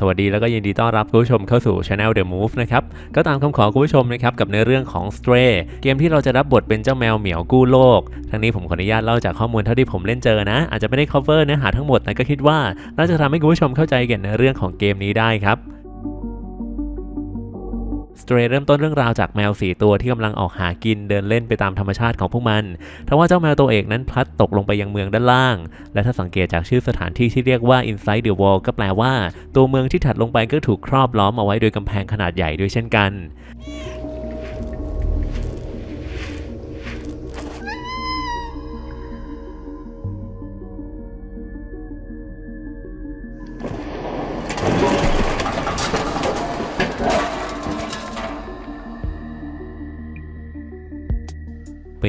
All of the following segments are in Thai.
สวัสดีแล้วก็ยินดีต้อนรับคุณผู้ชมเข้าสู่ Channel The Move นะครับ ก็ตามคำขอคุณผู้ชมนะครับกับเนื้อเรื่องของ Stray เกมที่เราจะรับบทเป็นเจ้าแมวเหมียวกู้โลก ทั้งนี้ผมขออนุญาตเล่าจากข้อมูลเท่าที่ผมเล่นเจอนะ อาจจะไม่ได้ cover เนื้อหาทั้งหมดแต่ก็คิดว่า น่าจะทำให้คุณผู้ชมเข้าใจเกี่ยวกับเนื้อเรื่องของเกมนี้ได้ครับ สเตรเริ่มต้นเรื่องราวจากแมวสีตัวที่กำลังออกหากินเดินเล่นไปตามธรรมชาติของพวกมันทว่าเจ้าแมวตัวเอกนั้นพลัดตกลงไปยังเมืองด้านล่าง และถ้าสังเกตจากชื่อสถานที่ที่เรียกว่า Inside the Wall ก็แปลว่า ตัวเมืองที่ถัดลงไปก็ถูกครอบล้อมเอาไว้โดยกำแพงขนาดใหญ่ด้วยเช่นกัน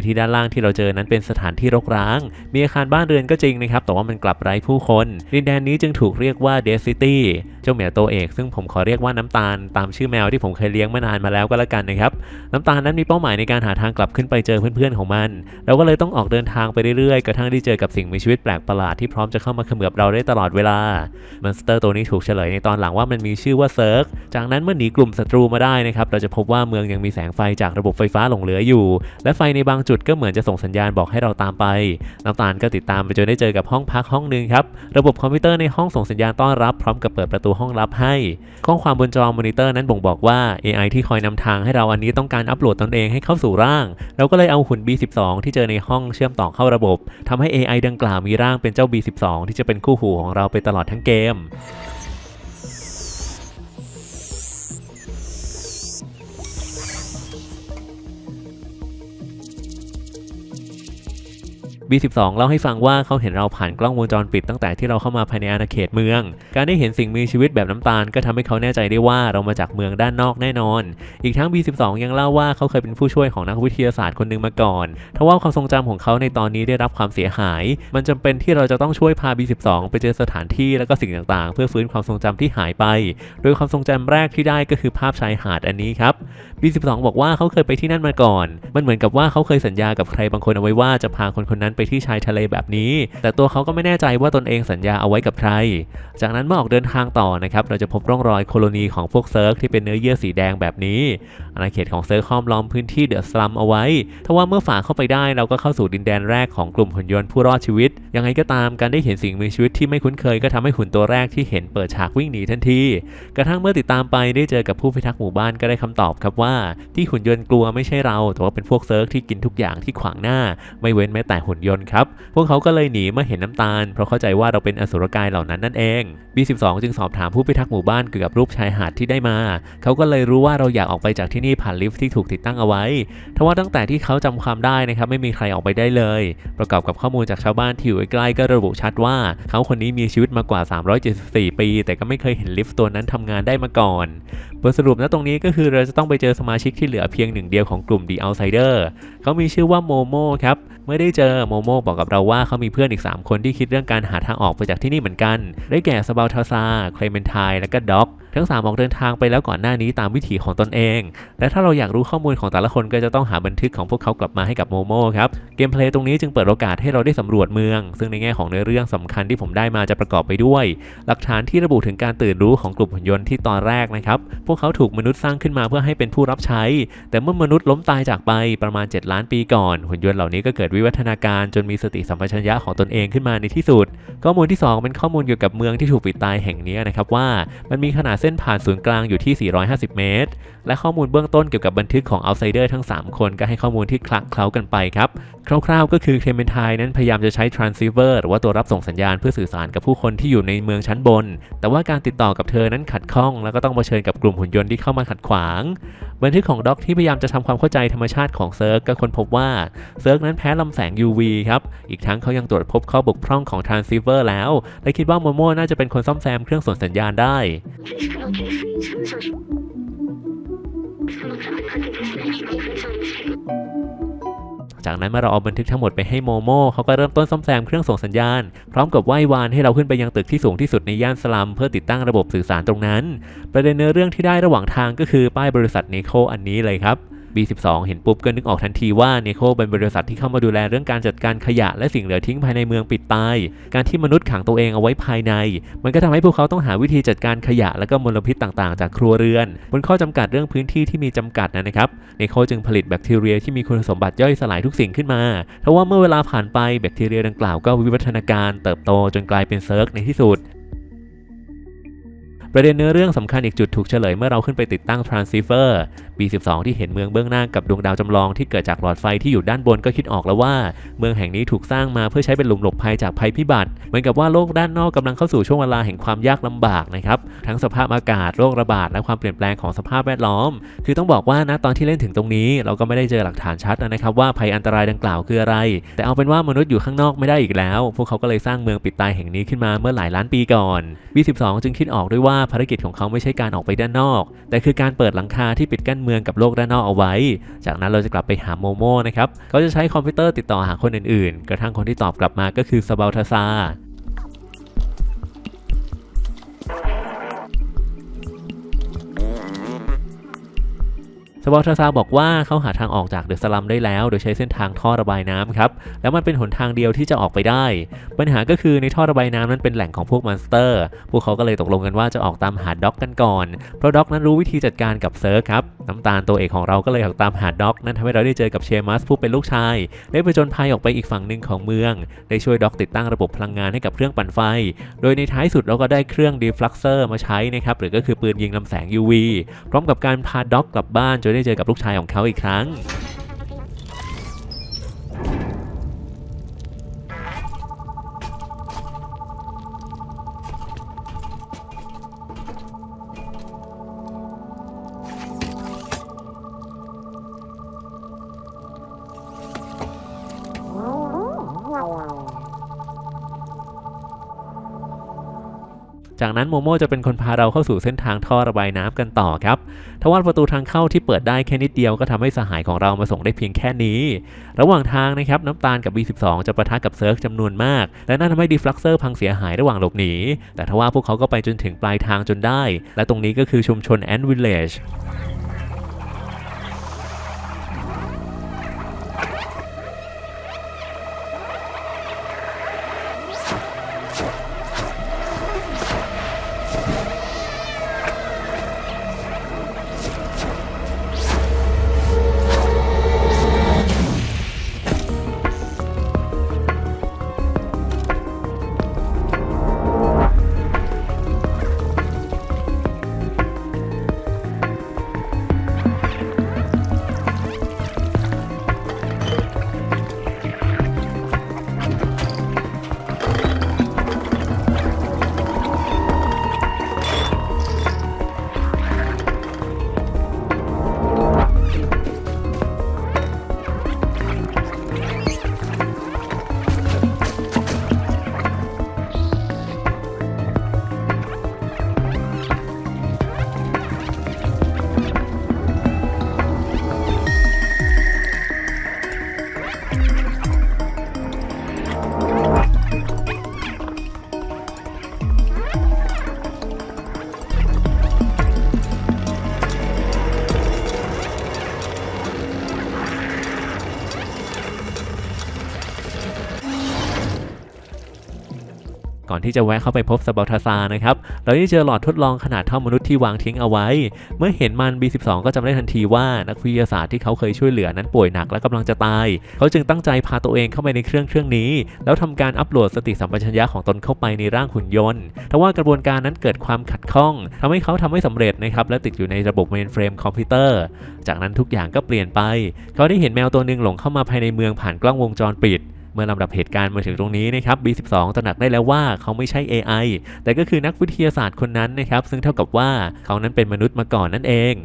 ที่ด้านล่างที่เราเจอนั้นเป็นสถานที่รกร้าง มีอาคารบ้านเรือนก็จริงนะครับ แต่ว่ามันกลับไร้ผู้คน ดินแดนนี้จึงถูกเรียกว่าเดซิตี้ เจ้าเหมียวตัวเอก ซึ่งผมขอเรียกว่าน้ำตาล ตามชื่อแมวที่ผมเคยเลี้ยงมานานมาแล้วก็แล้วกันนะครับ น้ำตาลนั้นมีเป้าหมายในการหาทางกลับขึ้นไปเจอเพื่อนๆของมัน เราก็เลยต้องออกเดินทางไปเรื่อยๆ กระทั่งได้เจอกับสิ่งมีชีวิตแปลกประหลาดที่พร้อมจะเข้ามาเขมือบเราได้ตลอดเวลามอนสเตอร์ตัวนี้ถูกเฉลยในตอนหลังว่ามันมีชื่อว่าเซิร์ก จากนั้นเมื่อหนีกลุ่มศัตรูมาได้นะครับ เราจะพบว่าเมืองยังมีแสงไฟจากระบบไฟฟ้าหลงเหลืออยู่ และไฟในบางจุดก็เหมือนจะส่งสัญญาณบอกให้เราตามไป น้ำตาลก็ติดตามไปจนได้เจอกับห้องพักห้องหนึ่งครับ ระบบคอมพิวเตอร์ในห้องส่งสัญญาณต้อนรับพร้อมกับเปิดประตูห้องลับให้ ข้อความบนจอมอนิเตอร์นั้นบ่งบอกว่า AI ที่คอยนำทางให้เราอันนี้ต้องการอัปโหลดตนเองให้เข้าสู่ร่าง เราก็เลยเอาหุ่น B12 ที่เจอในห้องเชื่อมต่อเข้าระบบทำให้ AI ดังกล่าวมีร่างเป็นเจ้า B12 ที่จะเป็นคู่หูของเราไปตลอดทั้งเกม B12 เล่าให้ฟังว่าเขาเห็นเราผ่านกล้องวงจรปิดตั้งแต่ที่เราเข้ามาภายในอาณาเขตเมือง การได้เห็นสิ่งมีชีวิตแบบน้ำตาลก็ทำให้เขาแน่ใจได้ว่าเรามาจากเมืองด้านนอกแน่นอน อีกทั้ง B12 ยังเล่าว่าเขาเคยเป็นผู้ช่วยของนักวิทยาศาสตร์คนหนึ่งมาก่อนทว่าความทรงจำของเขาในตอนนี้ได้รับความเสียหาย มันจำเป็นที่เราจะต้องช่วยพา B12 ไปเจอสถานที่และก็สิ่งต่างๆ เพื่อฟื้นความทรงจำที่หายไป โดยความทรงจำแรกที่ได้ก็คือภาพชายหาดอันนี้ครับ B12 บอกว่าเขาเคยไปที่นั่นมาก่อน มันเหมือนกับว่าเขาเคยสัญญากับใครบางคนเอาไว้ว่าจะพาคนคนนั้นไปที่ชายทะเลแบบนี้ แต่ตัวเขาก็ไม่แน่ใจว่าตนเองสัญญาเอาไว้กับใคร จากนั้นเมื่อออกเดินทางต่อนะครับเราจะพบร่องรอยโคโลนีของพวกเซิร์กที่เป็นเนื้อเยื่อสีแดงแบบนี้อาณาเขตของเซิร์กห้อมล้อมพื้นที่เดอะสลัมเอาไว้ทว่าเมื่อฝ่าเข้าไปได้เราก็เข้าสู่ดินแดนแรกของกลุ่มหุ่นยนต์ผู้รอดชีวิต ยังไงก็ตามการได้เห็นสิ่งมีชีวิตที่ไม่คุ้นเคยก็ทำให้หุ่นตัวแรกที่เห็นเปิดฉากวิ่งหนีทันที กระทั่งเมื่อติดตามไปได้เจอกับผู้พิทักษ์หมู่บ้านก็ได้คำตอบครับว่า ที่หุ่นยนต์กลัวไม่ใช่เรา แต่ว่าเป็นพวกเซิร์กที่กินทุกอย่างที่ขวางหน้า ไม่เว้นแม้แต่หุ่นยนต์ครับ พวกเขาก็เลยหนีเมื่อเห็นน้ำตาล เพราะเข้าใจว่าเราเป็นอสุรกายเหล่านั้นนั่นเอง B12 จึงสอบถามผู้พิทักษ์หมู่บ้านเกี่ยวกับรูปชายหาดที่ได้มา เขาก็เลยรู้ว่าเราอยากออกไปจากที่นี่ผ่านลิฟต์ที่ถูกติดตั้งเอาไว้ทว่าตั้งแต่ที่เขาจำความได้นะครับไม่มีใครออกไปได้เลย ประกอบกับข้อมูลจากชาวบ้านที่อยู่ใกล้ก็ระบุชัดว่า เขาคนนี้มีชีวิตมากว่า 374 ปี แต่ก็ไม่เคยเห็นลิฟต์ตัวนั้นทำงานได้มาก่อนบทสรุปนะตรงนี้ก็คือเราจะต้องไปเจอสมาชิกที่เหลือเพียงหนึ่งเดียวของกลุ่ม The Outsider เขามีชื่อว่าโมโมครับ เมื่อได้เจอโมโมบอกกับเราว่าเขามีเพื่อนอีก 3 คนที่คิดเรื่องการหาทางออกไปจากที่นี่เหมือนกัน ได้แก่สบาลทาซา เคลเมนไทและก็ด็อก ทั้ง 3 ออกเดินทางไปแล้วก่อนหน้านี้ตามวิถีของตนเอง และถ้าเราอยากรู้ข้อมูลของแต่ละคนก็จะต้องหาบันทึกของพวกเขากลับมาให้กับโมโม่ครับ เกมเพลย์ตรงนี้จึงเปิดโอกาสให้เราได้สำรวจเมือง ซึ่งในแง่ของเนื้อเรื่องสำคัญที่ผมได้มาจะประกอบไปด้วย หลักฐานที่ระบุถึงการตื่นรู้ของกลุ่มหุ่นยนต์ที่ตอนแรกนะครับ พวกเขาถูกมนุษย์สร้างขึ้นมาเพื่อให้เป็นผู้รับใช้ แต่เมื่อมนุษย์ล้มตายจากไปประมาณ 7 ล้านปีก่อน หุ่นยนต์เหล่านี้ก็เกิดวิวัฒนาการจนมีสติสัมปชัญญะของตนเองขึ้นมาในที่สุด ข้อมูลที่ 2 เป็นข้อมูลเกี่ยวกับเมืองที่ถูกปิดตายแห่งนี้นะครับว่ามันมีขนาดเส้นผ่านศูนย์กลางอยู่ที่ 450 เมตร และข้อมูลเบื้องต้นเกี่ยวกับบันทึกของ outsider ทั้ง 3 คนก็ให้ข้อมูลที่คลักเคล้ากันไปครับ คร่าวๆ ก็คือเคลเมนไทนั้นพยายามจะใช้ transceiver หรือว่าตัวรับส่งสัญญาณเพื่อสื่อสารกับผู้คนที่อยู่ในเมืองชั้นบน แต่ว่าการติดต่อกับเธอนั้นขัดข้อง แล้วก็ต้องเผชิญกับกลุ่มหุ่นยนต์ที่เข้ามาขัดขวาง บันทึกของด็อกที่พยายามจะทำความเข้าใจธรรมชาติของเซิร์กก็ค้นพบว่าเซิร์กนั้นแพ้ลำแสง UV ครับ อีกทั้งเขายังตรวจพบข้อบกพร่องของ transceiver แล้ว และคิดว่าโมโมน่าจะเป็นคนซ่อมแซมเครื่องส่งสัญญาณได้จากนั้นเมื่อเราเอาบันทึกทั้งหมดไปให้โมโมเขาก็เริ่มต้นซ่อมแซมเครื่องส่งสัญญาณ พร้อมกับไหว้วานให้เราขึ้นไปยังตึกที่สูงที่สุดในย่านสลัมเพื่อติดตั้งระบบสื่อสารตรงนั้น ประเด็นเนื้อเรื่องที่ได้ระหว่างทางก็คือป้ายบริษัทเนโคอันนี้เลยครับ B12 เห็นปุ๊บก็นึกออกทันทีว่าเนโคเป็นบริษัทที่เข้ามาดูแลเรื่องการจัดการขยะและสิ่งเหลือทิ้งภายในเมืองปิดตาย การที่มนุษย์ขังตัวเองเอาไว้ภายใน มันก็ทำให้พวกเขาต้องหาวิธีจัดการขยะและก็มลพิษต่างๆ จากครัวเรือน บนข้อจำกัดเรื่องพื้นที่ที่มีจำกัดนะครับเนโคจึงผลิตแบคทีเรียที่มีคุณสมบัติย่อยสลายทุกสิ่งขึ้นมาเพราะว่าเมื่อเวลาผ่านไปแบคทีเรียดังกล่าวก็วิวัฒนาการเติบโตจนกลายเป็นเซิร์กในที่สุด ประเด็นเนื้อเรื่องสำคัญอีกจุดถูกเฉลยเมื่อเราขึ้นไปติดตั้ง transceiver B12 ที่เห็นเมืองเบื้องหน้ากับดวงดาวจำลองที่เกิดจากหลอดไฟที่อยู่ด้านบนก็คิดออกแล้วว่า เมืองแห่งนี้ถูกสร้างมาเพื่อใช้เป็นหลุมหลบภัยจากภัยพิบัติเหมือนกับว่าโลกด้านนอกกำลังเข้าสู่ช่วงเวลาแห่งความยากลำบากนะครับทั้งสภาพอากาศโรคระบาดและความเปลี่ยนแปลงของสภาพแวดล้อม คือต้องบอกว่านะตอนที่เล่นถึงตรงนี้ เราก็ไม่ได้เจอหลักฐานชัดนะครับว่าภัยอันตรายดังกล่าวคืออะไร แต่เอาเป็นว่ามนุษย์อยู่ข้างนอกไม่ได้อีกแล้ว พวกเขาก็เลยสร้างเมืองปิดตายแห่งนี้ขึ้นมาเมื่อหลายล้านปีก่อน B12 จึงคิดออกด้วยว่าภารกิจของเขาไม่ใช่การออกไปด้านนอก แต่คือการเปิดหลังคาที่ปิดกั้นเมืองกับโลกด้านนอกเอาไว้ จากนั้นเราจะกลับไปหาโมโมนะครับเขาจะใช้คอมพิวเตอร์ติดต่อหาคนอื่นๆ กระทั่งคนที่ตอบกลับมาก็คือซาบาลทาซา สบอลทาซาบอกว่าเขาหาทางออกจากเดอะสลัมได้แล้ว โดยใช้เส้นทางท่อระบายน้ำครับ แล้วมันเป็นหนทางเดียวที่จะออกไปได้ ปัญหาก็คือในท่อระบายน้ำนั้นเป็นแหล่งของพวกมอนสเตอร์ พวกเขาก็เลยตกลงกันว่าจะออกตามหาด็อกกันก่อน เพราะด็อกนั้นรู้วิธีจัดการกับเซิร์ฟครับ น้ำตาลตัวเอกของเราก็เลยออกตามหาด็อก นั่นทำให้เราได้เจอกับเชมัสผู้เป็นลูกชาย ได้ไปจนภัยออกไปอีกฝั่งหนึ่งของเมือง ได้ช่วยด็อกติดตั้งระบบพลังงานให้กับเครื่องปั่นไฟ โดยในท้ายสุดเราก็ได้เครื่องดีฟลักเซอร์มาใช้นะครับ หรือก็คือปืนยิงลำแสง UV พร้อมกับการพาด็อกกลับบ้านจนได้เจอกับลูกชายของเขาอีกครั้ง จากนั้นโมโมจะเป็นคนพาเราเข้าสู่เส้นทางท่อระบายน้ำกันต่อครับทว่าประตูทางเข้าที่เปิดได้แค่นิดเดียวก็ทำให้สหายของเรามาส่งได้เพียงแค่นี้ ระหว่างทางนะครับน้ำตาลกับ B12 จะประทะกับเซิร์ฟจำนวนมาก และนั่นทำให้ดีฟลักเซอร์พังเสียหายระหว่างหลบหนี แต่ทว่าพวกเขาก็ไปจนถึงปลายทางจนได้ และตรงนี้ก็คือชุมชนแอนด์วิลเลจ ที่จะแวะเข้าไปพบสบอลทาซานะครับเราได้เจอหลอดทดลองขนาดเท่ามนุษย์ที่วางทิ้งเอาไว้ เมื่อเห็นมัน B12 ก็จำได้ทันทีว่านักวิทยาศาสตร์ที่เขาเคยช่วยเหลือนั้นป่วยหนักและกำลังจะตาย เขาจึงตั้งใจพาตัวเองเข้าไปในเครื่องเครื่องนี้ แล้วทำการอัปโหลดสติสัมปชัญญะของตนเข้าไปในร่างหุ่นยนต์แต่ว่ากระบวนการนั้นเกิดความขัดข้องทำให้เขาทำไม่สำเร็จนะครับและติดอยู่ในระบบเมนเฟรมคอมพิวเตอร์ จากนั้นทุกอย่างก็เปลี่ยนไป เขาได้เห็นแมวตัวหนึ่งหลงเข้ามาภายในเมืองผ่านกล้องวงจรปิด มื่อลำดับเหตุการณ์มาถึงตรงนี้นะครับ B12 ตระหนักได้แล้วว่าเขาไม่ใช่ AI แต่ก็คือนักวิทยาศาสตร์คนนั้นนะครับ ซึ่งเท่ากับว่าเขานั้นเป็นมนุษย์มาก่อนนั่นเอง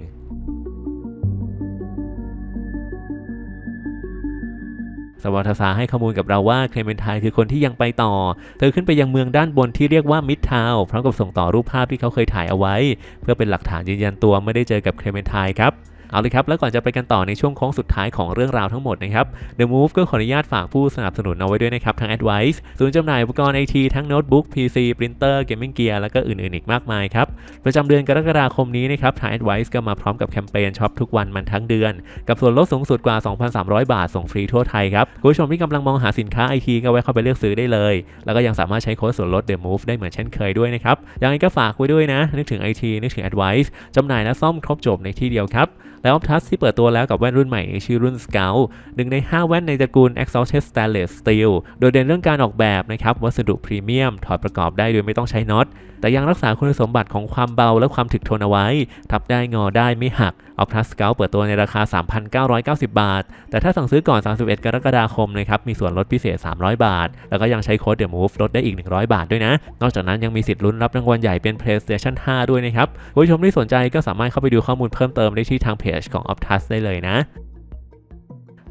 สวอทาซาให้ข้อมูลกับเราว่าเคลเมนไทน์คือคนที่ยังไปต่อ เธอขึ้นไปยังเมืองด้านบนที่เรียกว่ามิดทาวพร้อมกับส่งต่อรูปภาพที่เขาเคยถ่ายเอาไว้ เพื่อเป็นหลักฐานยืนยันตัวไม่ได้เจอกับเคลเมนไทน์ครับ เอาเลยครับ แล้วก่อนจะไปกันต่อในช่วงโค้งสุดท้ายของเรื่องราวทั้งหมดนะครับ The Move ก็ขออนุญาตฝากผู้สนับสนุนเอาไว้ด้วยนะครับทั้ง Advice ศูนย์จำหน่ายอุปกรณ์ไอทีทั้งโน้ตบุ๊ก PC ปรินเตอร์เกมมิ่งเกียร์แล้วก็อื่นๆอีกมากมายครับ ประจำเดือนกรกฎาคมนี้นะครับทาง Advice ก็มาพร้อมกับแคมเปญช็อปทุกวันมันทั้งเดือน กับส่วนลดสูงสุดกว่า 2,300 บาทส่งฟรีทั่วไทยครับคุณผู้ชมที่กำลังมองหาสินค้าไอทีก็แวะเข้าไปเลือกซื้อได้เลย แล้วก็ยังสามารถใช้โค้ดส่วนลด The Move ได้เหมือนเช่นเคยด้วยนะครับยังไงก็ฝากไว้ด้วยนะนึกถึง IT นึกถึง Advice จำหน่ายและซ่อมครบจบในที่เดียวครับแล้ว Optus ที่เปิดตัวแล้วกับแว่นรุ่นใหม่ชื่อรุ่น Scout หนึ่งใน 5 แว่นในตระกูล Exalted Stainless Steel โดดเด่นเรื่องการออกแบบนะครับวัสดุพรีเมียมถอดประกอบได้โดยไม่ต้องใช้น็อต แต่ยังรักษาคุณสมบัติของความเบาและความถึกทนเอาไว้ ทับได้งอได้ไม่หัก Optus Scout เปิดตัวในราคา 3,990 บาท แต่ถ้าสั่งซื้อก่อน 31 กรกฎาคมนะครับมีส่วนลดพิเศษ 300 บาท แล้วก็ยังใช้โค้ด The Move ลดได้อีก 100 บาทด้วยนะ นอกจากนั้นยังมีสิทธิ์ลุ้นรับรางวัลใหญ่เป็น PlayStation 5 ด้วยนะครับผู้ชมที่สนใจก็สามารถเข้าไปดูข้อมูลเพิ่มเติมได้ที่ทางเพจของ Optus ได้เลยนะ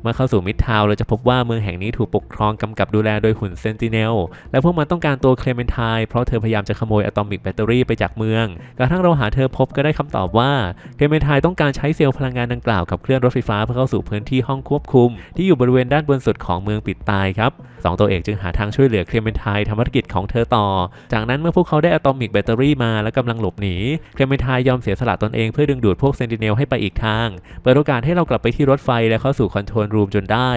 เมื่อเข้าสู่มิดทาวเราจะพบว่าเมืองแห่งนี้ถูกปกครองกำกับดูแลโดยหุ่นเซนติเนล และพวกมันต้องการตัวเคลเมนไทน์เพราะเธอพยายามจะขโมยอะตอมิกแบตเตอรี่ไปจากเมือง กระทั่งเราหาเธอพบก็ได้คำตอบว่าเคลเมนไทน์ต้องการใช้เซลล์พลังงานดังกล่าวกับเคลื่อนรถไฟฟ้าเพื่อเข้าสู่พื้นที่ห้องควบคุม ที่อยู่บริเวณด้านบนสุดของเมืองปิดตายครับสองตัวเอกจึงหาทางช่วยเหลือเคลเมนไทน์ทำภารกิจของเธอต่อ จากนั้นเมื่อพวกเขาได้อะตอมิกแบตเตอรี่มาและกำลังหลบหนีเคลเมนไทน์ยอมเสียสละตนเองเพื่อดึงดูดพวกเซนติเนลให้ไปอีกทาง เปิดโอกาสให้เรากลับไปที่รถไฟและเข้าสู่คอนโทรลรูมจนได้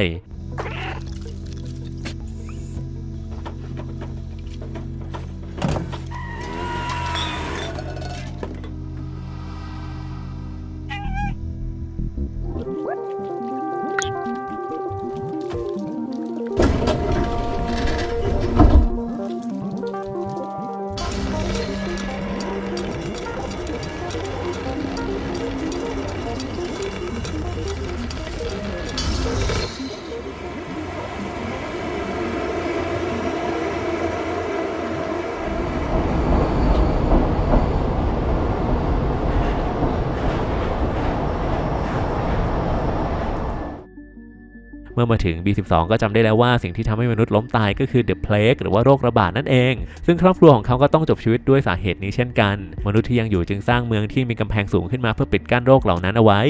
มื่อมาถึง B12 ก็จำได้แล้วว่าสิ่งที่ทำให้มนุษย์ล้มตายก็คือ The Plague หรือว่าโรคระบาดนั่นเอง ซึ่งครอบครัวของเขาก็ต้องจบชีวิตด้วยสาเหตุนี้เช่นกัน มนุษย์ที่ยังอยู่จึงสร้างเมืองที่มีกำแพงสูงขึ้นมาเพื่อปิดกั้นโรคเหล่านั้นเอาไว้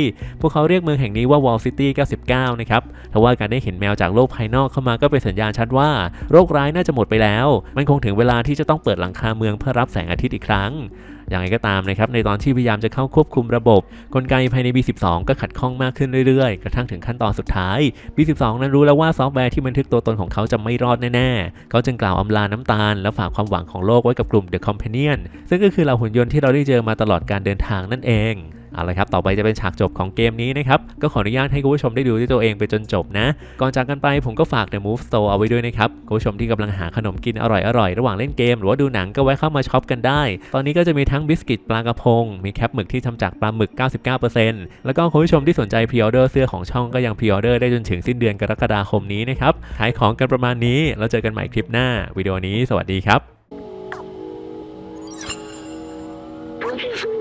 พวกเขาเรียกเมืองแห่งนี้ว่า Wall City 99 นะครับทว่าการได้เห็นแมวจากโลกภายนอกเข้ามาก็เป็นสัญญาณชัดว่า โรคร้ายน่าจะหมดไปแล้ว มันคงถึงเวลาที่จะต้องเปิดหลังคาเมืองเพื่อรับแสงอาทิตย์อีกครั้ง อย่างไรก็ตามนะครับในตอนที่พยายามจะเข้าควบคุมระบบ กลไกภายใน B12 ก็ขัดข้องมากขึ้นเรื่อยๆ กระทั่งถึงขั้นตอนสุดท้าย B12 นั้นรู้แล้วว่าซอฟต์แวร์ที่บันทึกตัวตนของเขาจะไม่รอดแน่ๆ เขาจึงกล่าวอำลาน้ำตาล และฝากความหวังของโลกไว้กับกลุ่ม The Companion ซึ่งก็คือเหล่าหุ่นยนต์ที่เราได้เจอมาตลอดการเดินทางนั่นเอง เอาละครับ ต่อไปจะเป็นฉากจบของเกมนี้นะครับ ก็ขออนุญาตให้คุณผู้ชมได้ดูด้วยตัวเองไปจนจบนะ ก่อนจากกันไปผมก็ฝาก The Move Store เอาไว้ด้วยนะครับ คุณผู้ชมที่กำลังหาขนมกินอร่อยๆ ระหว่างเล่นเกม หรือว่าดูหนังก็แวะเข้ามาช็อปกันได้ ตอนนี้ก็จะมีทั้งบิสกิตปลากระพง มีแคปหมึกที่ทำจากปลาหมึก 99%แล้วก็คุณผู้ชมที่สนใจพรีออเดอร์เสื้อของช่องก็ยังพรีออเดอร์ได้จนถึงสิ้นเดือนกรกฎาคมนี้นะครับ ขายของกันประมาณนี้เราเจอกันใหม่คลิปหน้าวิดีโอนี้สวัสดีครับ